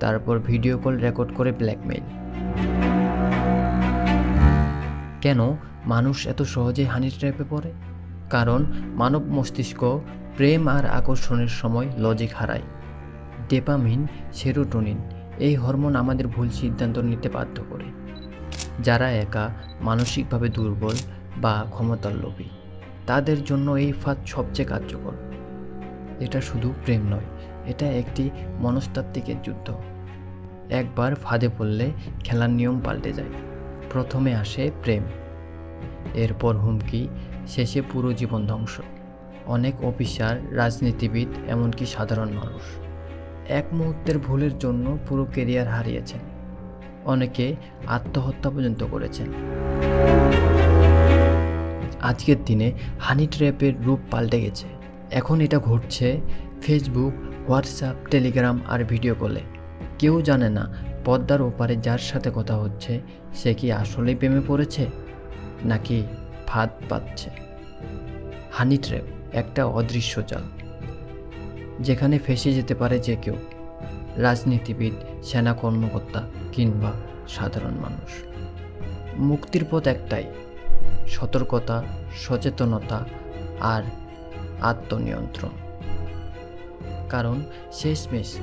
তারপর video call record করে blackmail কেন মানুষ এত সহজে হানি ট্র্যাপে পড়ে? কারণ মানব মস্তিষ্ক প্রেম আর আকর্ষণের সময় লজিক হারায়। ডেপামিন সেরোটোনিন এই হরমোন আমাদের ভুল সিদ্ধান্ত নিতে বাধ্য করে। যারা একা, মানসিকভাবে দুর্বল বা ক্ষমতার লোভী, তাদের জন্য এই ফাঁদ সবচেয়ে কার্যকর। এটা শুধু প্রেম নয় এটা একটি মনস্তাত্ত্বিকের যুদ্ধ। একবার ফাঁদে পড়লে খেলার নিয়ম পাল্টে যায়। প্রথমে আসে প্রেম। এরপর হুমকি, শেষে পুরো জীবন ধ্বংস। অনেক অফিসার, রাজনীতিবিদ, এমনকি সাধারণ মানুষ। এক মুহূর্তের ভুলের জন্য পুরো কেরিয়ার হারিয়েছেন। অনেকে আত্মহত্যা পর্যন্ত করেছেন। আজকের দিনে হানি ট্র্যাপের রূপ পাল্টে গেছে। এখন এটা ঘটছে ফেসবুক হোয়াটসঅ্যাপ টেলিগ্রাম আর ভিডিও কলে কেউ জানে না পদ্মার ওপারে যার সাথে কথা হচ্ছে, সে কি আসলেই প্রেমে পড়েছে, নাকি ফাঁদ পাচ্ছে। হানি ট্র্যাপ একটা অদৃশ্য জাল যেখানে ফেসে যেতে পারে যে কেউ। রাজনীতিবিদ, সেনা কর্মকর্তা কিংবা সাধারণ মানুষ। মুক্তির পথ একটাই, সতর্কতা, সচেতনতা আর আত্মনিয়ন্ত্রণ। কারণ শেষমেশ